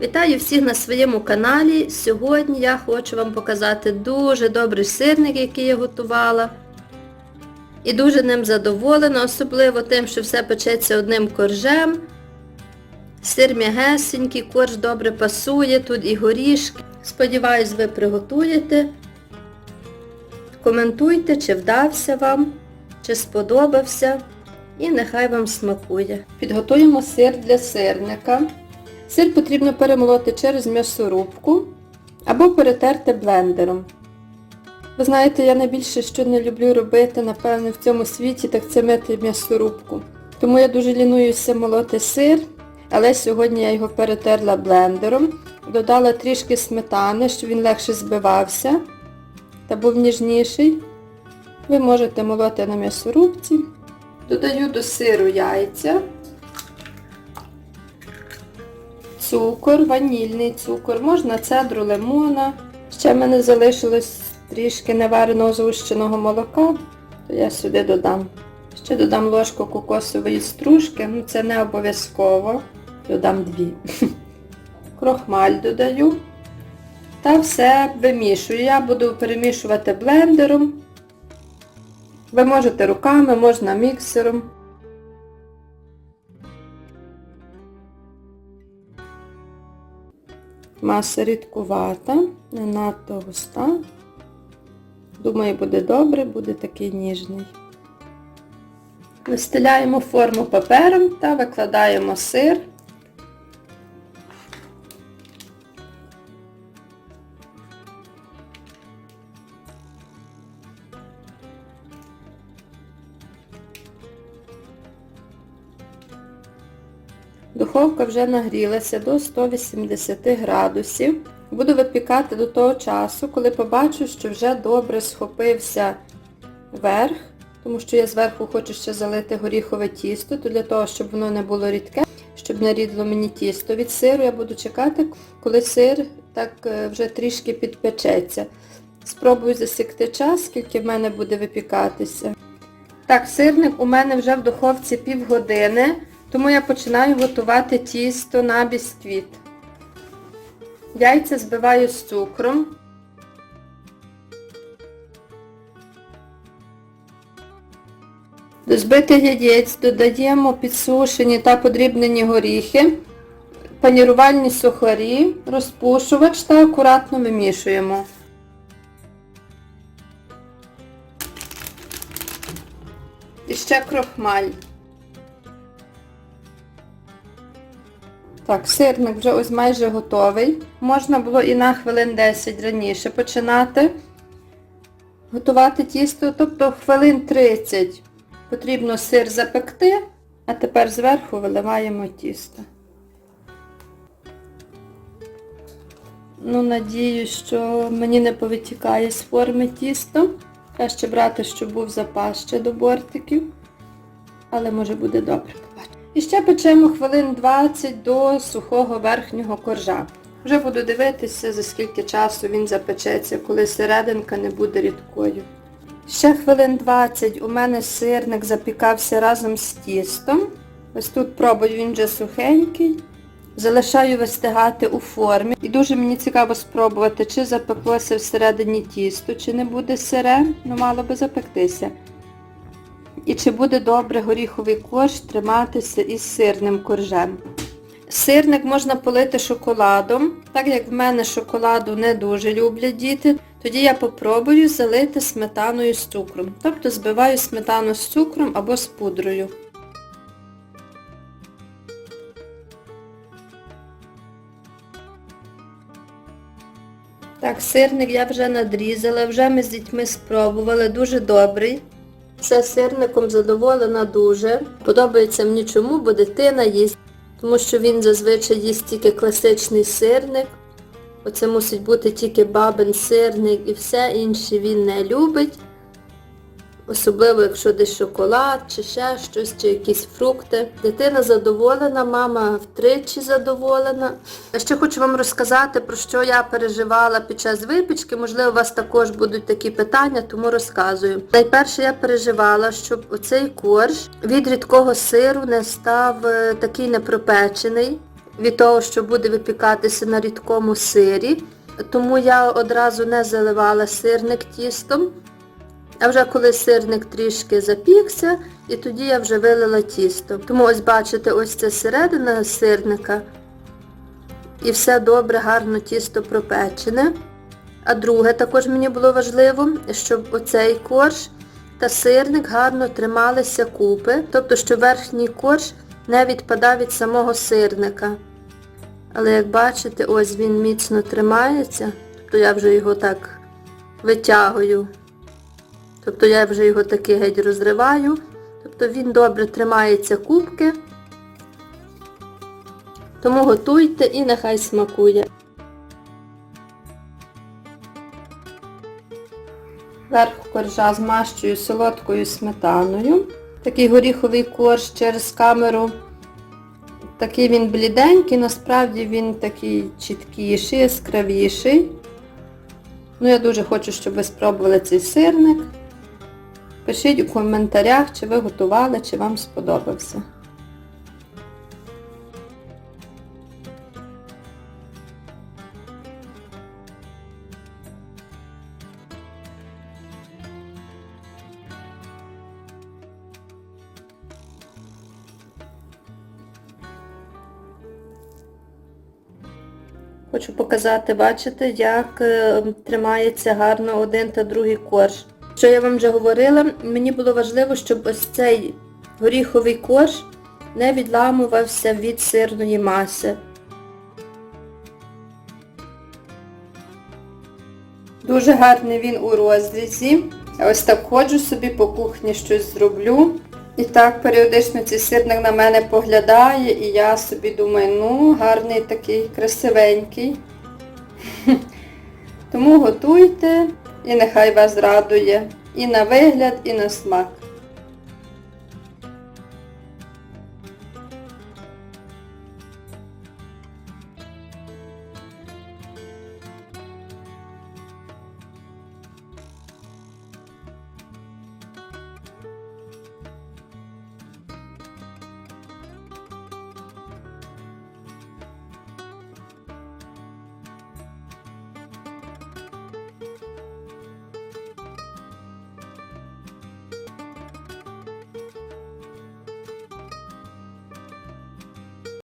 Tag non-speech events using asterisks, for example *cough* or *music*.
Вітаю всіх на своєму каналі. Сьогодні я хочу вам показати дуже добрий сирник, який я готувала. І дуже ним задоволена, особливо тим, що все печеться одним коржем. Сир м'ягесенький, корж добре пасує, тут і горішки. Сподіваюсь, ви приготуєте. Коментуйте, чи вдався вам, чи сподобався. І нехай вам смакує. Підготуємо сир для сирника. Сир потрібно перемолоти через м'ясорубку або перетерти блендером. Ви знаєте, я найбільше, що не люблю робити, напевне, в цьому світі, так це мити м'ясорубку. Тому я дуже лінуюся молоти сир, але сьогодні я його перетерла блендером, додала трішки сметани, щоб він легше збивався та був ніжніший. Ви можете молоти на м'ясорубці. Додаю до сиру яйця, цукор, ванільний цукор, можна цедру лимона. Ще в мене залишилось трішки невареного згущеного молока, то я сюди додам. Ще додам ложку кокосової стружки, ну це не обов'язково, додам дві. *laughs* Крохмаль додаю. Та все вимішую. Я буду перемішувати блендером. Ви можете руками, можна міксером. Маса рідкувата, не надто густа. Думаю, буде добре, буде такий ніжний. Вистеляємо форму папером та викладаємо сир. Духовка вже нагрілася до 180 градусів. Буду випікати до того часу, коли побачу, що вже добре схопився верх, тому що я зверху хочу ще залити горіхове тісто, то для того, щоб воно не було рідке, щоб не рідло мені тісто від сиру, я буду чекати, коли сир так е, вже трішки підпечеться. Спробую засікти час, скільки в мене буде випікатися. Так, сирник у мене вже в духовці півгодини. Тому я починаю готувати тісто на бісквіт. Яйця збиваю з цукром. До збитих яєць додаємо підсушені та подрібнені горіхи, панірувальні сухарі, розпушувач та акуратно вимішуємо. І ще крохмаль. Так, сирник вже ось майже готовий. Можна було і на хвилин 10 раніше починати готувати тісто, тобто хвилин 30 потрібно сир запекти, а тепер зверху виливаємо тісто. Ну, надіюсь, що мені не повитікає з форми тісто. Краще брати, щоб був запас ще до бортиків. Але може буде добре. І ще печемо хвилин 20 до сухого верхнього коржа. Вже буду дивитися, за скільки часу він запечеться, коли серединка не буде рідкою. Ще хвилин 20 у мене сирник запікався разом з тістом. Ось тут пробую, він вже сухенький. Залишаю вистигати у формі. І дуже мені цікаво спробувати, чи запеклося всередині тісто, чи не буде сире, ну мало би запектися. І чи буде добре горіховий корж триматися із сирним коржем. Сирник можна полити шоколадом. Так як в мене шоколаду не дуже люблять діти, тоді я попробую залити сметаною з цукром. Тобто збиваю сметану з цукром або з пудрою. Так, сирник я вже надрізала, вже ми з дітьми спробували, дуже добрий. Все сирником задоволена дуже. Подобається мені чому, бо дитина їсть, тому що він зазвичай їсть тільки класичний сирник. Оце мусить бути тільки бабин сирник і все інше він не любить. Особливо, якщо десь шоколад, чи ще щось, чи якісь фрукти. Дитина задоволена, мама втричі задоволена. Я ще хочу вам розказати, про що я переживала під час випічки. Можливо, у вас також будуть такі питання, тому розказую. Найперше я переживала, щоб оцей корж від рідкого сиру не став е, такий непропечений. від того, що буде випікатися на рідкому сирі. Тому я одразу не заливала сирник тістом. А вже коли сирник трішки запікся, і тоді я вже вилила тісто. Тому ось бачите, ось це середина сирника. І все добре, гарно тісто пропечене. А друге також мені було важливо, щоб оцей корж та сирник гарно трималися купи, тобто, щоб верхній корж не відпадав від самого сирника. Але як бачите, ось він міцно тримається, тобто я вже його так витягую. Тобто я вже його таки геть розриваю. Тобто він добре тримається кубки. Тому готуйте і нехай смакує. Верх коржа змащую солодкою сметаною. Такий горіховий корж через камеру. Такий він бліденький, насправді він такий чіткіший, яскравіший. Ну, я дуже хочу, щоб ви спробували цей сирник. Пишіть у коментарях, чи ви готували, чи вам сподобався. Хочу показати, бачите, як е, тримається гарно один та другий корж. Що я вам вже говорила, мені було важливо, щоб ось цей горіховий корж не відламувався від сирної маси. Дуже гарний він у розрізі. Ось так ходжу собі по кухні щось зроблю. І так періодично цей сирник на мене поглядає і я собі думаю, ну, гарний такий, красивенький. *laughs* Тому готуйте і нехай вас радує і на вигляд, і на смак.